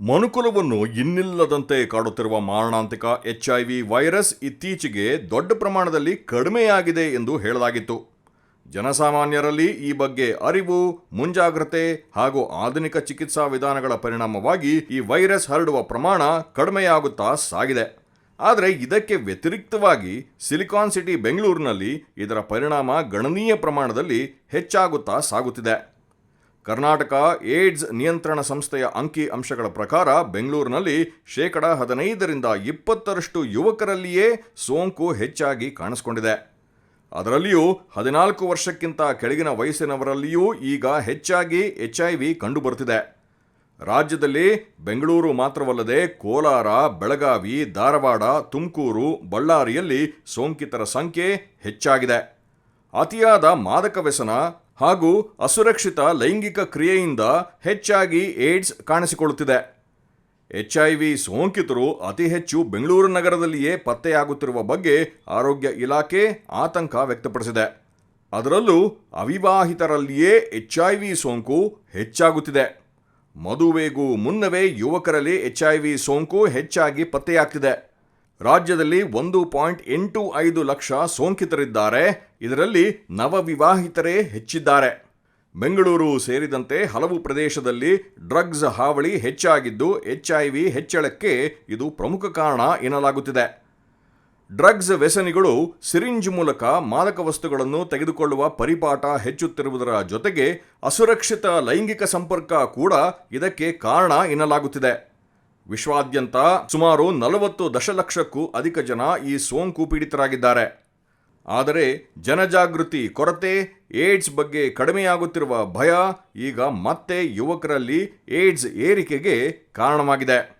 ಮನುಕುಲವನ್ನು ಇನ್ನಿಲ್ಲದಂತೆ ಕಾಡುತ್ತಿರುವ ಮಾರಣಾಂತಿಕ H I V virus ಇತ್ತೀಚೆಗೆ ದೊಡ್ಡ ಪ್ರಮಾಣದಲ್ಲಿ ಕಡಿಮೆಯಾಗಿದೆ ಎಂದು ಹೇಳಲಾಗಿತ್ತು. ಜನಸಾಮಾನ್ಯರಲ್ಲಿ ಈ ಬಗ್ಗೆ ಅರಿವು, ಮುಂಜಾಗ್ರತೆ ಹಾಗೂ ಆಧುನಿಕ ಚಿಕಿತ್ಸಾ ವಿಧಾನಗಳ ಪರಿಣಾಮವಾಗಿ ಈ ವೈರಸ್ ಹರಡುವ ಪ್ರಮಾಣ ಕಡಿಮೆಯಾಗುತ್ತಾ ಸಾಗಿದೆ. ಆದರೆ ಇದಕ್ಕೆ ವ್ಯತಿರಿಕ್ತವಾಗಿ ಸಿಲಿಕಾನ್ ಸಿಟಿ ಬೆಂಗಳೂರಿನಲ್ಲಿ ಇದರ ಪರಿಣಾಮ ಗಣನೀಯ ಪ್ರಮಾಣದಲ್ಲಿ ಹೆಚ್ಚಾಗುತ್ತಾ ಸಾಗುತ್ತಿದೆ. ಕರ್ನಾಟಕ ಏಡ್ಸ್ ನಿಯಂತ್ರಣ ಸಂಸ್ಥೆಯ ಅಂಕಿ ಅಂಶಗಳ ಪ್ರಕಾರ ಬೆಂಗಳೂರಿನಲ್ಲಿ ಶೇಕಡ ಹದಿನೈದರಿಂದ ಇಪ್ಪತ್ತರಷ್ಟು ಯುವಕರಲ್ಲಿಯೇ ಸೋಂಕು ಹೆಚ್ಚಾಗಿ ಕಾಣಿಸಿಕೊಂಡಿದೆ. ಅದರಲ್ಲಿಯೂ ಹದಿನಾಲ್ಕು ವರ್ಷಕ್ಕಿಂತ ಕೆಳಗಿನ ವಯಸ್ಸಿನವರಲ್ಲಿಯೂ ಈಗ ಹೆಚ್ಚಾಗಿ ಎಚ್ ಐ ವಿ ಕಂಡುಬರುತ್ತಿದೆ. ರಾಜ್ಯದಲ್ಲಿ ಬೆಂಗಳೂರು ಮಾತ್ರವಲ್ಲದೆ ಕೋಲಾರ, ಬೆಳಗಾವಿ, ಧಾರವಾಡ, ತುಮಕೂರು, ಬಳ್ಳಾರಿಯಲ್ಲಿ ಸೋಂಕಿತರ ಸಂಖ್ಯೆ ಹೆಚ್ಚಾಗಿದೆ. ಅತಿಯಾದ ಮಾದಕ ವ್ಯಸನ ಹಾಗೂ ಅಸುರಕ್ಷಿತ ಲೈಂಗಿಕ ಕ್ರಿಯೆಯಿಂದ ಹೆಚ್ಚಾಗಿ ಏಡ್ಸ್ ಕಾಣಿಸಿಕೊಳ್ಳುತ್ತಿದೆ. ಎಚ್ ಐ ವಿ ಸೋಂಕಿತರು ಅತಿ ಹೆಚ್ಚು ಬೆಂಗಳೂರು ನಗರದಲ್ಲಿಯೇ ಪತ್ತೆಯಾಗುತ್ತಿರುವ ಬಗ್ಗೆ ಆರೋಗ್ಯ ಇಲಾಖೆ ಆತಂಕ ವ್ಯಕ್ತಪಡಿಸಿದೆ. ಅದರಲ್ಲೂ ಅವಿವಾಹಿತರಲ್ಲಿಯೇ ಎಚ್ ಐ ವಿ ಸೋಂಕು ಹೆಚ್ಚಾಗುತ್ತಿದೆ. ಮದುವೆಗೂ ಮುನ್ನವೇ ಯುವಕರಲ್ಲಿ ಎಚ್ ಐ ವಿ ಸೋಂಕು ಹೆಚ್ಚಾಗಿ ಪತ್ತೆಯಾಗ್ತಿದೆ. ರಾಜ್ಯದಲ್ಲಿ ಒಂದು ಪಾಯಿಂಟ್ ಎಂಟು ಐದು ಲಕ್ಷ ಸೋಂಕಿತರಿದ್ದಾರೆ. ಇದರಲ್ಲಿ ನವವಿವಾಹಿತರೇ ಹೆಚ್ಚಿದ್ದಾರೆ. ಬೆಂಗಳೂರು ಸೇರಿದಂತೆ ಹಲವು ಪ್ರದೇಶದಲ್ಲಿ ಡ್ರಗ್ಸ್ ಹಾವಳಿ ಹೆಚ್ಚಾಗಿದ್ದು, ಎಚ್ ಐ ವಿ ಹೆಚ್ಚಳಕ್ಕೆ ಇದು ಪ್ರಮುಖ ಕಾರಣ ಎನ್ನಲಾಗುತ್ತಿದೆ. ಡ್ರಗ್ಸ್ ವ್ಯಸನಿಗಳು ಸಿರಿಂಜ್ ಮೂಲಕ ಮಾದಕ ವಸ್ತುಗಳನ್ನು ತೆಗೆದುಕೊಳ್ಳುವ ಪರಿಪಾಠ ಹೆಚ್ಚುತ್ತಿರುವುದರ ಜೊತೆಗೆ ಅಸುರಕ್ಷಿತ ಲೈಂಗಿಕ ಸಂಪರ್ಕ ಕೂಡ ಇದಕ್ಕೆ ಕಾರಣ ಎನ್ನಲಾಗುತ್ತಿದೆ. ವಿಶ್ವಾದ್ಯಂತ ಸುಮಾರು ನಲವತ್ತು ದಶಲಕ್ಷಕ್ಕೂ ಅಧಿಕ ಜನ ಈ ಸೋಂಕು ಪೀಡಿತರಾಗಿದ್ದಾರೆ. ಆದರೆ ಜನಜಾಗೃತಿ, ಕೊರತೆ, ಏಡ್ಸ್ ಬಗ್ಗೆ ಕಡಿಮೆಯಾಗುತ್ತಿರುವ ಭಯ ಈಗ ಮತ್ತೆ ಯುವಕರಲ್ಲಿ ಏಡ್ಸ್ ಏರಿಕೆಗೆ ಕಾರಣವಾಗಿದೆ.